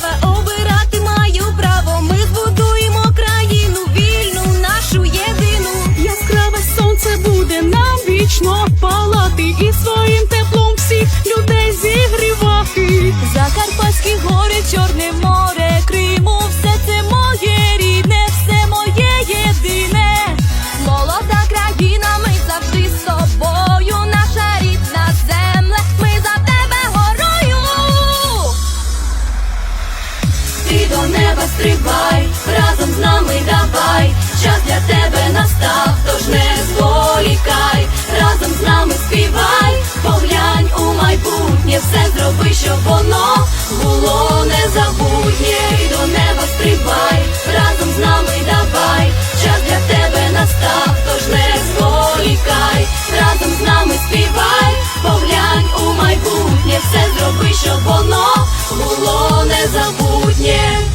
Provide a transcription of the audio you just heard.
права, обирати маю право. Ми збудуємо країну, вільну, нашу єдину. Яскраве сонце буде нам вічно палати і своїм теплом всіх людей зігрівати. Закарпатські гори, Чорне море, Криму, все це моє рідне, все моє єдине. Молода країна, Небо стрибай, разом з нами давай, час для тебе настав, тож не зволікай, разом з нами співай, поглянь у майбутнє, все зроби, щоб воно було незабутнє, І до неба стрибай, разом з нами давай, час для тебе настав, тож не зволікай, разом з нами співай, поглянь у майбутнє, все зроби, щоб воно було незабутнє.